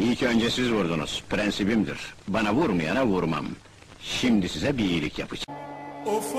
İlk önce siz vurdunuz, prensibimdir. Bana vurmayana vurmam. Şimdi size bir iyilik yapacağım. Of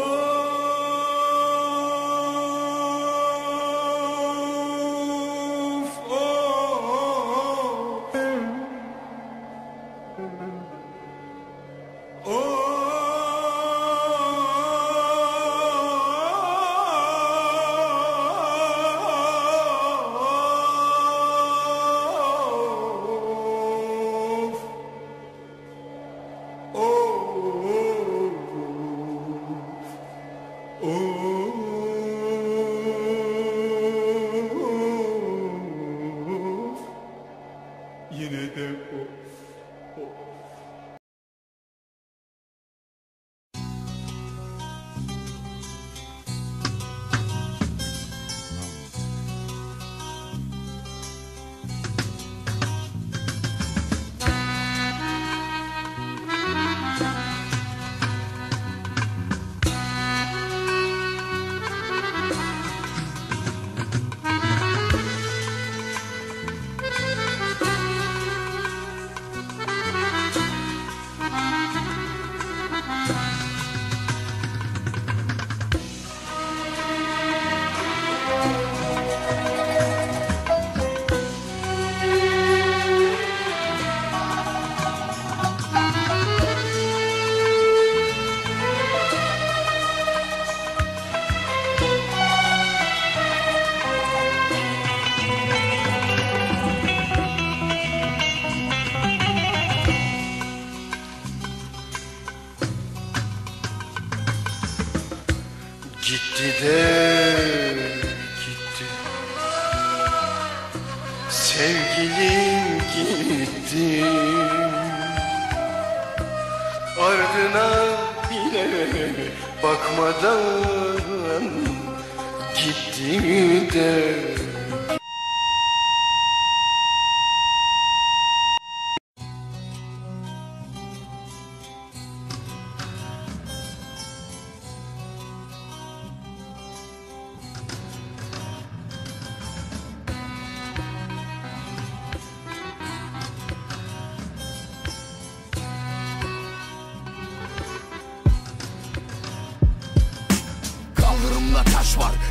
De gitti. Sevgilim gitti. Ardına bile bakmadan Gitti de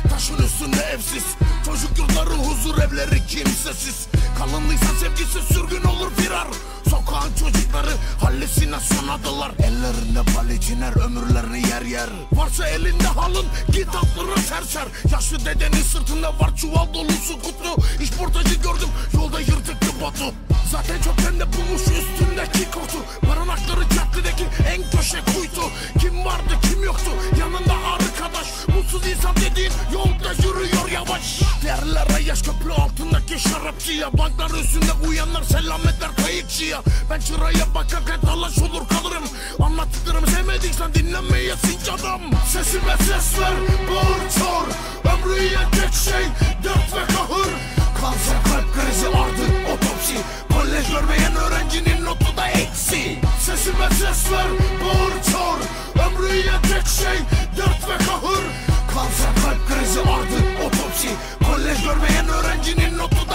taşın üstünde evsiz. Çocuk yurtları, huzur evleri kimsesiz. Kalınlıysa sevgisi sürgün olur firar. Sokağın çocukları halüsinasyon adılar Ellerinde paliciner ömürlerini yer yer. Varsa elinde halın git aklını serser Yaşlı dedenin sırtında var çuval dolusu kutu İşportacı gördüm yolda yırtıktı botu Zaten çok bende bulmuş üstündeki şarapçıya Banklar üstünde uyanlar selam eder kayıkçıya. Ben çıraya bakarken talaş olur kalırım. Anlattıklarımı sevmediysen dinlemeyesin canım Sesime ses ver bağır çağır. Ömrü yiyen tek şey dert ve kahır. Kanser kalp krizi ardı otopsi. Kolej görmeyen öğrencinin notu da eksi. Sesime ses ver bağır çağır. Ömrü yiyen tek şey dert ve kahır. Kanser kalp krizi ardı otopsi. Kolej görmeyen öğrencinin notu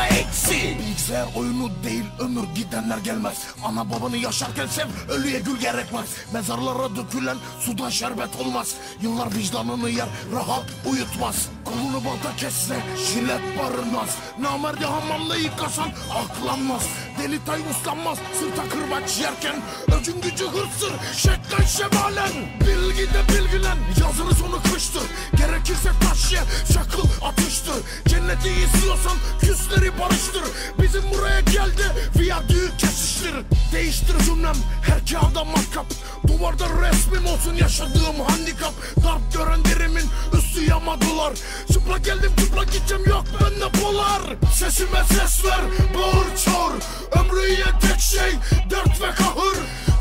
Bilgisayar oyunu değil ömür gidenler gelmez. Ana babanı yaşarken sev ölüye gül gerekmez. Mezarlara dökülen sudan şerbet olmaz. Yıllar vicdanını yer rahat uyutmaz. Kolunu balta kesse jilet barınmaz. Namerdi hamamda yıkasan aklanmaz. Deli tay uslanmaz sırta kırbaç yerken. Öcün gücü hırsır şeklen şemalen. Bilgi de bilgilen yazını sonu kıştır Gerekirse taş ye çakıl atıştır Cenneti istiyorsan küsleri barıştır. Bizim buraya geldi viyadüğü kesiştir. Değiştir cümlem her kağıda matkap Duvarda resmim olsun yaşadığım handikap. Darp gören derimin üstü yamadılar. Çıplak geldim çıplak gideceğim yok bende polar. Sesime ses ver bağır çağır. Ömrü yiyen tek şey dert ve kahır.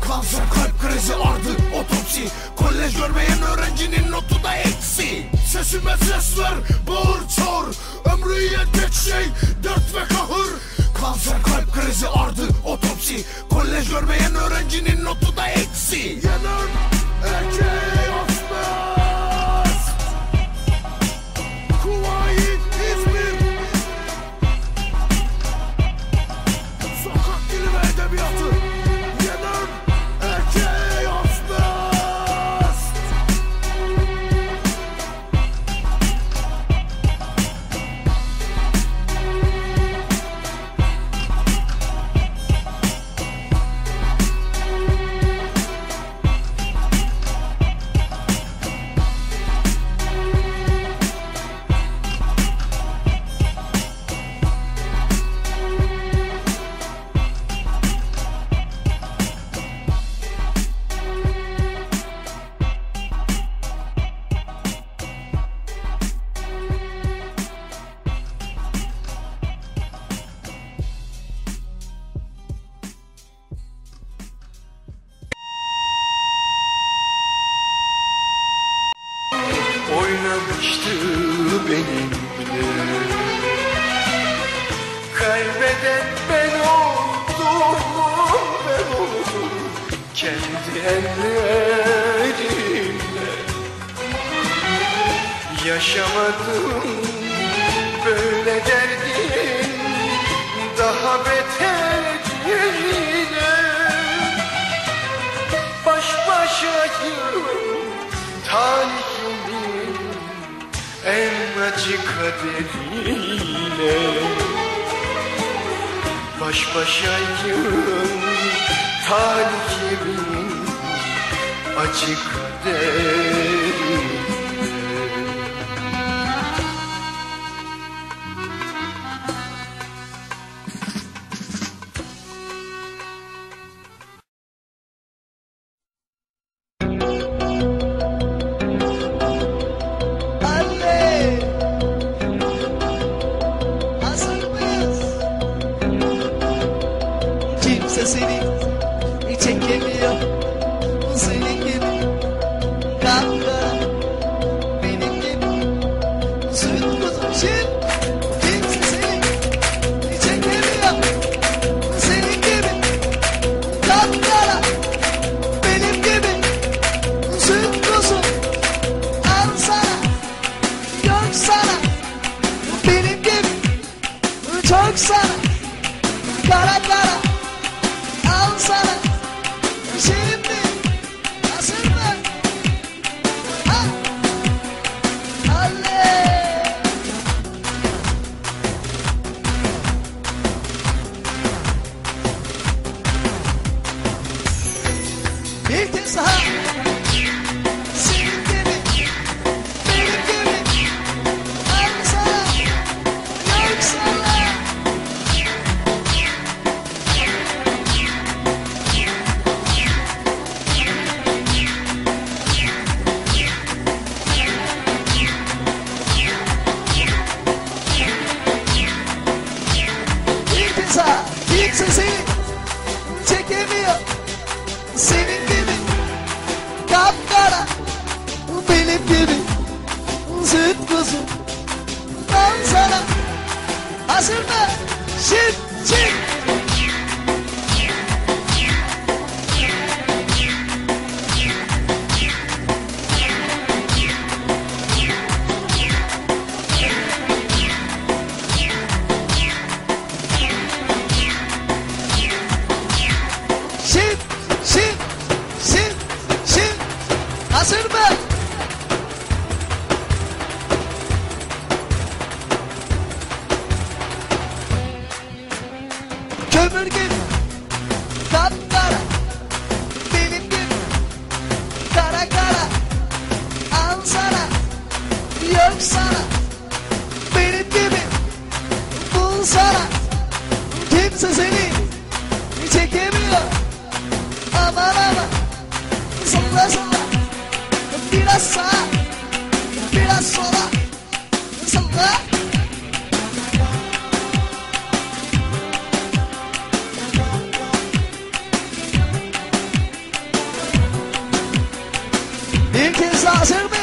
Kanser kalp krizi ardı otopsi. Kolej görmeyen öğrencinin notu da eksi. Sesime ses ver bağır çağır. Ömrü yiyen tek şey dert ve kahır Kanser kalp krizi ardı otopsi. Kolej görmeyen öğrencinin notu da eksi. Yener oynamıştı benimle. Kaybeden ben oldum, ben oldum Kendi ellerimle. Yaşamadım böyle derdim acı kaderiyle Baş başayım talibim acı kader cara a cara. Hazır mı? Kömür gibi Kapkara Benim gibi Kara kara Al sana Yok sana Benim gibi Bul sana Kimse seni Biraz sağa Biraz sola Salla Bir kez daha hazır mı?